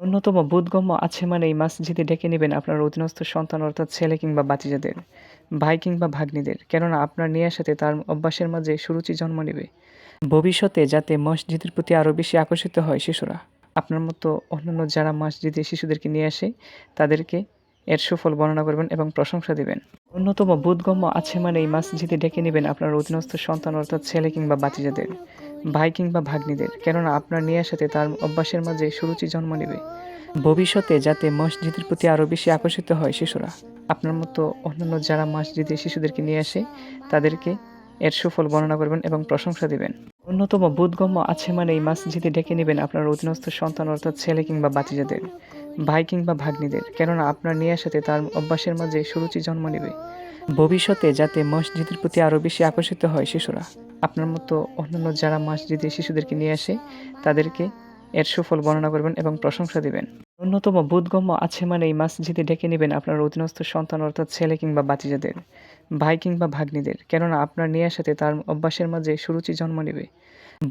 ন্যূনতম বোধগম্য আছে মানে এই মসজিদে ডেকে নেবেন আপনার অধীনস্থ সন্তান অর্থাৎ ছেলে কিংবা বাতিজাদের ভাই কিংবা ভাগ্নিদের। কেননা আপনার নিয়ে সাথে তার অভ্যাসের মাঝে সুরুচি জন্ম নেবে। ভবিষ্যতে যাতে মসজিদের প্রতি আরও বেশি আকর্ষিত হয় শিশুরা। আপনার মতো অন্যান্য যারা মসজিদে শিশুদেরকে নিয়ে আসে, তাদেরকে এর সুফল বর্ণনা করবেন এবং প্রশংসা দিবেন। অন্যতম বোধগম্য আছে মানে এই মসজিদে ডেকে নেবেন আপনার অধীনস্থ সন্তান অর্থাৎ ছেলে কিংবা বাতিজাদের ভাই কিংবা ভাগ্নিদের, কেননা আপনার নেয়ার সাথে তার অভ্যাসের মাঝে সুরুচি জন্ম নেবে। ভবিষ্যতে যাতে মসজিদের প্রতি আরও বেশি আকর্ষিত হয় শিশুরা, আপনার মতো অন্যান্য যারা মসজিদে শিশুদেরকে নিয়ে আসে, তাদেরকে এর সুফল বর্ণনা করবেন এবং প্রশংসা দিবেন। অন্যতম বোধগম্য আছে মানে এই মসজিদে ডেকে নেবেন আপনার অধীনস্থ সন্তান অর্থাৎ ছেলে কিংবা বাতিজাদের ভাই কিংবা ভাগ্নিদের, কেননা আপনার নেয়ার সাথে তার অভ্যাসের মাঝে সুরুচি জন্ম নেবে। ভবিষ্যতে যাতে মসজিদের প্রতি আরও বেশি আকর্ষিত হয় শিশুরা, আপনার মতো অন্যান্য যারা মসজিদে শিশুদেরকে নিয়ে আসে, তাদেরকে এর সুফল বর্ণনা করবেন এবং প্রশংসা দিবেন। অন্যতম বোধগম্য আছে মানে এই মসজিদে ডেকে নেবেন আপনার অধীনস্থ সন্তান অর্থাৎ ছেলে কিংবা বাতিজাদের ভাই কিংবা ভাগ্নিদের, কেননা আপনার নেয়ার সাথে তার অভ্যাসের মাঝে সুরুচি জন্ম নেবে।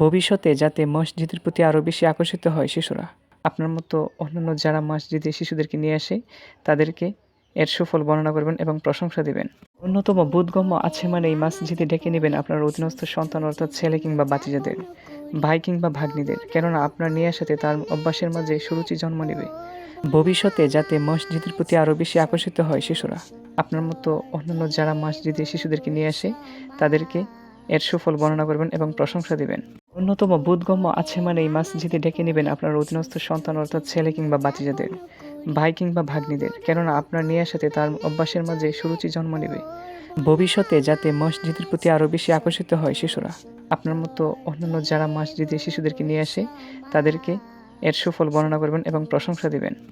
ভবিষ্যতে যাতে মসজিদের প্রতি আরও বেশি আকর্ষিত হয় শিশুরা আপনার মতো অন্যান্য যারা মসজিদে শিশুদেরকে নিয়ে আসে, তাদেরকে এর সুফল বর্ণনা করবেন এবং প্রশংসা দিবেন। অন্যতম বোধগম্য আছে মানে এই মসজিদে ডেকে নেবেন আপনার অধীনস্থ সন্তান অর্থাৎ ছেলে কিংবা বাতিজাদের ভাই কিংবা ভাগ্নিদের, কেননা আপনার নিয়ে আসাতে তার অভ্যাসের মাঝে সুরুচি জন্ম নেবে। ভবিষ্যতে যাতে মসজিদের প্রতি আরও বেশি আকর্ষিত হয় শিশুরা, আপনার মতো অন্যান্য যারা মসজিদে শিশুদেরকে নিয়ে আসে, তাদেরকে এর সুফল বর্ণনা করবেন এবং প্রশংসা দিবেন। অন্যতম বোধগম্য আছে মানে এই মসজিদে ডেকে নেবেন আপনার অধীনস্থ সন্তান অর্থাৎ ছেলে কিংবা বাচ্চাদের, ভাই কিংবা ভাগ্নিদের। কেননা আপনার নেয়ার সাথে তার অভ্যাসের মাঝে সুরুচি জন্ম নেবে। ভবিষ্যতে যাতে মসজিদের প্রতি আরও বেশি আকর্ষিত হয় শিশুরা, আপনার মতো অন্যান্য যারা মসজিদে শিশুদেরকে নিয়ে আসে, তাদেরকে এর সুফল বর্ণনা করবেন এবং প্রশংসা দিবেন।